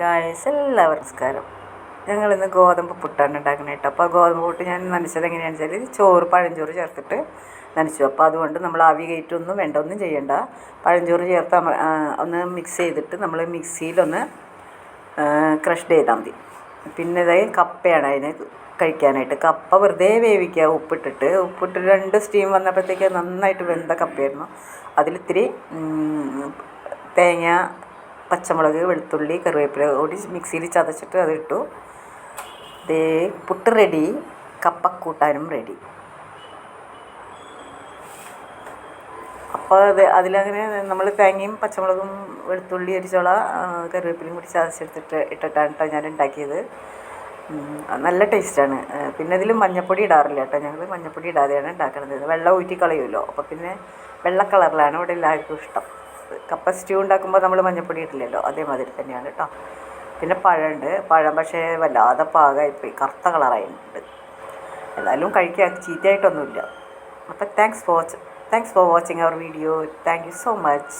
Guys എല്ലാവർക്കും നമസ്കാരം. ഞങ്ങളിന്ന് ഗോതമ്പ് പുട്ടാണ് ഉണ്ടാക്കുന്നത് കേട്ടോ അപ്പോൾ ഗോതമ്പ് പുട്ട് ഞാൻ നനച്ചത് എങ്ങനെയാണെന്ന് വെച്ചാൽ ചോറ് പഴഞ്ചോറ് ചേർത്തിട്ട് നനച്ചു. അപ്പോൾ അതുകൊണ്ട് നമ്മൾ ആവി കയറ്റൊന്നും വേണ്ട ഒന്നും ചെയ്യണ്ട. പഴഞ്ചോറ് ചേർത്ത് ഒന്ന് മിക്സ് ചെയ്തിട്ട് നമ്മൾ മിക്സിയിലൊന്ന് ക്രഷ് ചെയ്താൽ മതി. പിന്നെ ഇതായി കപ്പയാണ് അതിന് കഴിക്കാനായിട്ട്. കപ്പ വെറുതെ വേവിക്കുക ഉപ്പിട്ടിട്ട്. ഉപ്പിട്ട് രണ്ട് സ്റ്റീം വന്നപ്പോഴത്തേക്ക് നന്നായിട്ട് വെന്ത കപ്പയായിരുന്നു. അതിലിത്തിരി തേങ്ങ പച്ചമുളക് വെളുത്തുള്ളി കറിവേപ്പില കൂടി മിക്സിയിൽ ചതച്ചിട്ട് അതിട്ടു ദേ പുട്ട് റെഡി കപ്പക്കൂട്ടാനും റെഡി അപ്പോൾ അത് അതിലങ്ങനെ നമ്മൾ തേങ്ങയും പച്ചമുളകും വെളുത്തുള്ളി അരിച്ചോള ചുള കറിവേപ്പിലയും കൂടി ചതച്ചെടുത്തിട്ട് ഇട്ടിട്ടാണ് കേട്ടോ ഞാൻ ഉണ്ടാക്കിയത് നല്ല ടേസ്റ്റാണ്. പിന്നെ ഇതിൽ മഞ്ഞപ്പൊടി ഇടാറില്ല കേട്ടോ ഞങ്ങൾ മഞ്ഞപ്പൊടി ഇടാതെയാണ് ഉണ്ടാക്കുന്നത് വെള്ളം ഊറ്റി കളയുമല്ലോ അപ്പോൾ പിന്നെ വെള്ള കളറിലാണ് ഇവിടെ എല്ലാവർക്കും ഇഷ്ടം. കപ്പ സ്റ്റ്യൂ ഉണ്ടാക്കുമ്പോൾ നമ്മൾ മഞ്ഞപ്പൊടി ഇട്ടില്ലല്ലോ അതേമാതിരി തന്നെയാണ് കേട്ടോ പിന്നെ പഴമുണ്ട് പഴം പക്ഷേ വല്ലാതെ പാകമായിപ്പോയി കറുത്ത കളറായിട്ടുണ്ട്. എന്നാലും കഴിക്കാൻ ചീത്തയായിട്ടൊന്നുമില്ല. അപ്പം thanks for thanks for watching our video thank you so much